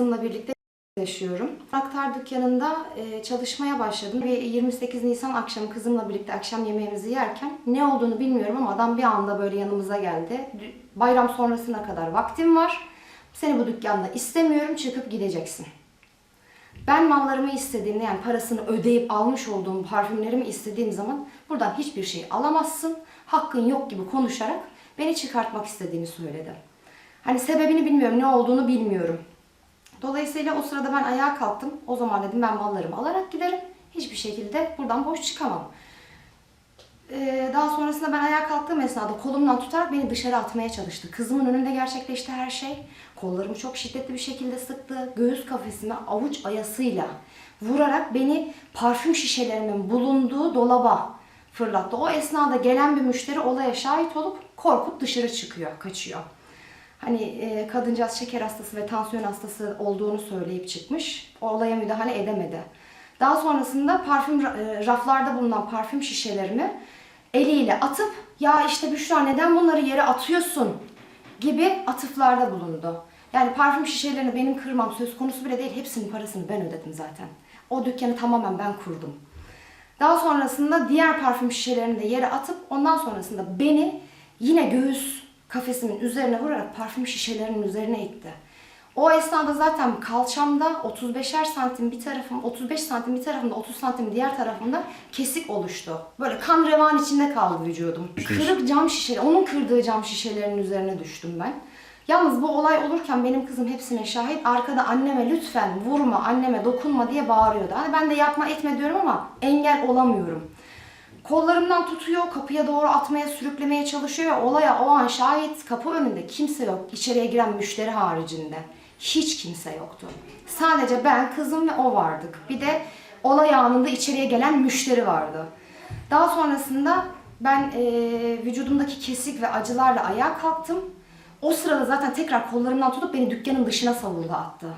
kızımla birlikte yaşıyorum. Aktar dükkanında e, çalışmaya başladım ve 28 Nisan akşamı kızımla birlikte akşam yemeğimizi yerken ne olduğunu bilmiyorum ama adam bir anda böyle yanımıza geldi. Bayram sonrasına kadar vaktim var. Seni bu dükkanda istemiyorum çıkıp gideceksin. Ben mallarımı istediğimde yani parasını ödeyip almış olduğum parfümlerimi istediğim zaman buradan hiçbir şey alamazsın. Hakkın yok gibi konuşarak beni çıkartmak istediğini söyledi. Hani sebebini bilmiyorum, ne olduğunu bilmiyorum. Dolayısıyla o sırada ben ayağa kalktım. O zaman dedim ben mallarımı alarak giderim. Hiçbir şekilde buradan boş çıkamam. Ee, daha sonrasında ben ayağa kalktığım esnada kolumdan tutarak beni dışarı atmaya çalıştı. Kızımın önünde gerçekleşti her şey. Kollarımı çok şiddetli bir şekilde sıktı. Göğüs kafesime avuç ayasıyla vurarak beni parfüm şişelerimin bulunduğu dolaba fırlattı. O esnada gelen bir müşteri olaya şahit olup korkup dışarı çıkıyor, kaçıyor. Hani e, kadıncağız şeker hastası ve tansiyon hastası olduğunu söyleyip çıkmış. O olaya müdahale edemedi. Daha sonrasında parfüm e, raflarda bulunan parfüm şişelerimi eliyle atıp ya işte Büşra neden bunları yere atıyorsun gibi atıflarda bulundu. Yani parfüm şişelerini benim kırmam söz konusu bile değil. Hepsinin parasını ben ödedim zaten. O dükkanı tamamen ben kurdum. Daha sonrasında diğer parfüm şişelerini de yere atıp ondan sonrasında beni yine göğüs kafesimin üzerine vurarak parfüm şişelerinin üzerine itti. O esnada zaten kalçamda 35'er santim bir tarafım, 35 santim bir tarafımda, 30 santim diğer tarafımda kesik oluştu. Böyle kan revan içinde kaldı vücudum. Kırık cam şişe, onun kırdığı cam şişelerin üzerine düştüm ben. Yalnız bu olay olurken benim kızım hepsine şahit. Arkada anneme lütfen vurma, anneme dokunma diye bağırıyordu. Hani ben de yapma etme diyorum ama engel olamıyorum. Kollarımdan tutuyor, kapıya doğru atmaya, sürüklemeye çalışıyor. ve Olaya o an şahit kapı önünde kimse yok. İçeriye giren müşteri haricinde. Hiç kimse yoktu. Sadece ben, kızım ve o vardık. Bir de olay anında içeriye gelen müşteri vardı. Daha sonrasında ben e, vücudumdaki kesik ve acılarla ayağa kalktım. O sırada zaten tekrar kollarımdan tutup beni dükkanın dışına savurdu attı.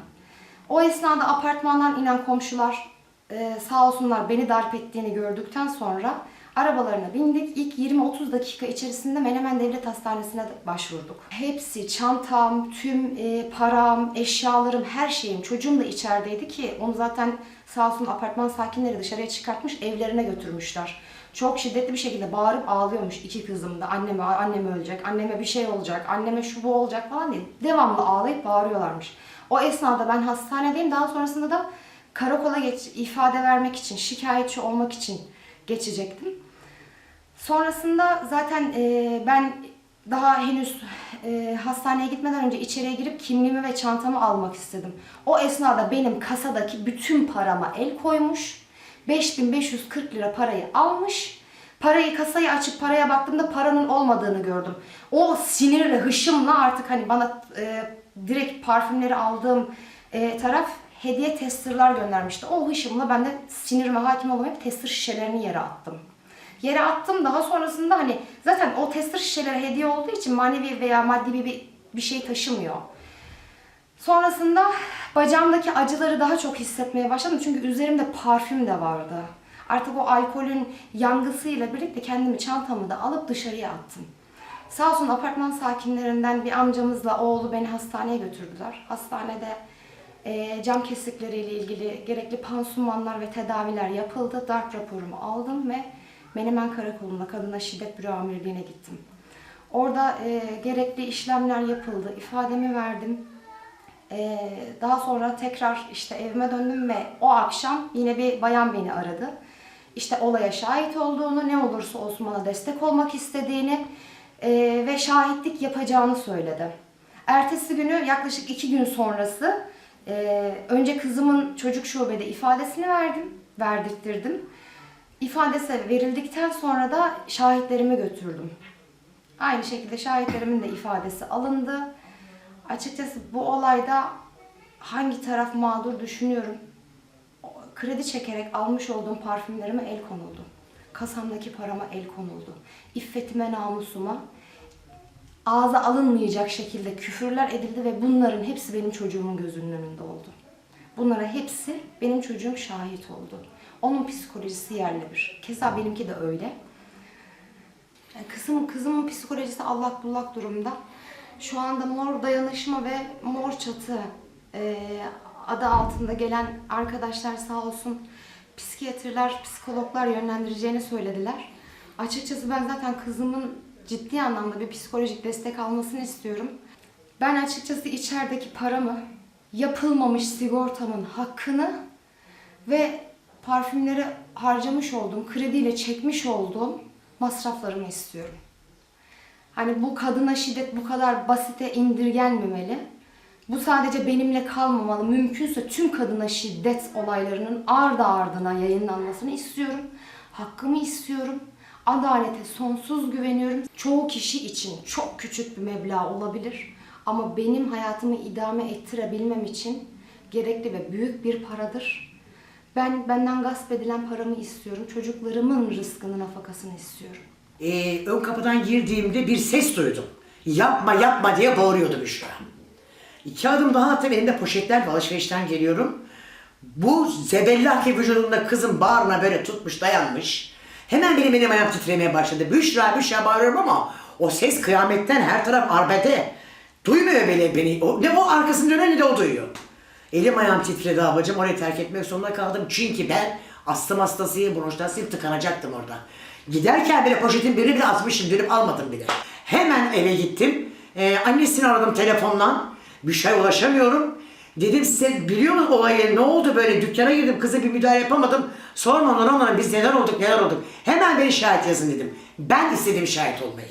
O esnada apartmandan inen komşular e, sağ olsunlar beni darp ettiğini gördükten sonra arabalarına bindik. İlk 20-30 dakika içerisinde Menemen Devlet Hastanesi'ne başvurduk. Hepsi, çantam, tüm e, param, eşyalarım, her şeyim, çocuğum da içerideydi ki onu zaten sağ olsun apartman sakinleri dışarıya çıkartmış, evlerine götürmüşler. Çok şiddetli bir şekilde bağırıp ağlıyormuş iki kızım da. Anneme, anneme ölecek, anneme bir şey olacak, anneme şu bu olacak falan diye. Devamlı ağlayıp bağırıyorlarmış. O esnada ben hastanedeyim. Daha sonrasında da karakola geç, ifade vermek için, şikayetçi olmak için geçecektim. Sonrasında zaten e, ben daha henüz e, hastaneye gitmeden önce içeriye girip kimliğimi ve çantamı almak istedim. O esnada benim kasadaki bütün parama el koymuş. 5540 lira parayı almış. Parayı kasayı açıp paraya baktığımda paranın olmadığını gördüm. O sinirle, hışımla artık hani bana e, direkt parfümleri aldığım e, taraf hediye testerlar göndermişti. O hışımla ben de sinirime hakim olamayıp tester şişelerini yere attım. Yere attım daha sonrasında hani zaten o tester şişeleri hediye olduğu için manevi veya maddi bir, bir, şey taşımıyor. Sonrasında bacağımdaki acıları daha çok hissetmeye başladım çünkü üzerimde parfüm de vardı. Artık o alkolün yangısıyla birlikte kendimi çantamı da alıp dışarıya attım. Sağ olsun apartman sakinlerinden bir amcamızla oğlu beni hastaneye götürdüler. Hastanede e, cam kesikleriyle ilgili gerekli pansumanlar ve tedaviler yapıldı. Darp raporumu aldım ve Menemen Karakolu'na kadına şiddet büro amirliğine gittim. Orada e, gerekli işlemler yapıldı. ifademi verdim. E, daha sonra tekrar işte evime döndüm ve o akşam yine bir bayan beni aradı. İşte olaya şahit olduğunu, ne olursa olsun bana destek olmak istediğini e, ve şahitlik yapacağını söyledi. Ertesi günü yaklaşık iki gün sonrası e, önce kızımın çocuk şubede ifadesini verdim, verdirttirdim. İfadesi verildikten sonra da şahitlerimi götürdüm. Aynı şekilde şahitlerimin de ifadesi alındı. Açıkçası bu olayda hangi taraf mağdur düşünüyorum. Kredi çekerek almış olduğum parfümlerime el konuldu. Kasamdaki parama el konuldu. İffetime, namusuma ağza alınmayacak şekilde küfürler edildi ve bunların hepsi benim çocuğumun gözünün önünde oldu. Bunlara hepsi benim çocuğum şahit oldu. Onun psikolojisi yerle bir. Keza benimki de öyle. Yani Kızım, kızımın psikolojisi allak bullak durumda. Şu anda mor dayanışma ve mor çatı e, adı altında gelen arkadaşlar sağ olsun psikiyatrlar, psikologlar yönlendireceğini söylediler. Açıkçası ben zaten kızımın ciddi anlamda bir psikolojik destek almasını istiyorum. Ben açıkçası içerideki paramı, yapılmamış sigortamın hakkını ve parfümleri harcamış olduğum, krediyle çekmiş olduğum masraflarımı istiyorum. Hani bu kadına şiddet bu kadar basite indirgenmemeli. Bu sadece benimle kalmamalı. Mümkünse tüm kadına şiddet olaylarının ardı ardına yayınlanmasını istiyorum. Hakkımı istiyorum. Adalete sonsuz güveniyorum. Çoğu kişi için çok küçük bir meblağ olabilir. Ama benim hayatımı idame ettirebilmem için gerekli ve büyük bir paradır. Ben benden gasp edilen paramı istiyorum. Çocuklarımın rızkını, nafakasını istiyorum. Ee, ön kapıdan girdiğimde bir ses duydum. Yapma yapma diye bağırıyordu Büşra. İki adım daha attım elimde poşetler ve alışverişten geliyorum. Bu zebellah gibi vücudumda kızın bağrına böyle tutmuş dayanmış. Hemen benim elim ayağım titremeye başladı. Büşra Büşra bağırıyorum ama o ses kıyametten her taraf arbede. Duymuyor bile beni. O, ne o arkasını dönen ne de o duyuyor. Elim ayağım titredi abacım orayı terk etmek zorunda kaldım. Çünkü ben astım hastasıyım, bronş hastasıyım tıkanacaktım orada. Giderken bile poşetin birini bile atmışım dönüp almadım bile. Hemen eve gittim. Ee, annesini aradım telefonla. Bir şey ulaşamıyorum. Dedim size biliyor musunuz olayı ne oldu böyle dükkana girdim kıza bir müdahale yapamadım. Sorma onlara onlara biz neler olduk neler olduk. Hemen beni şahit yazın dedim. Ben istedim şahit olmayı.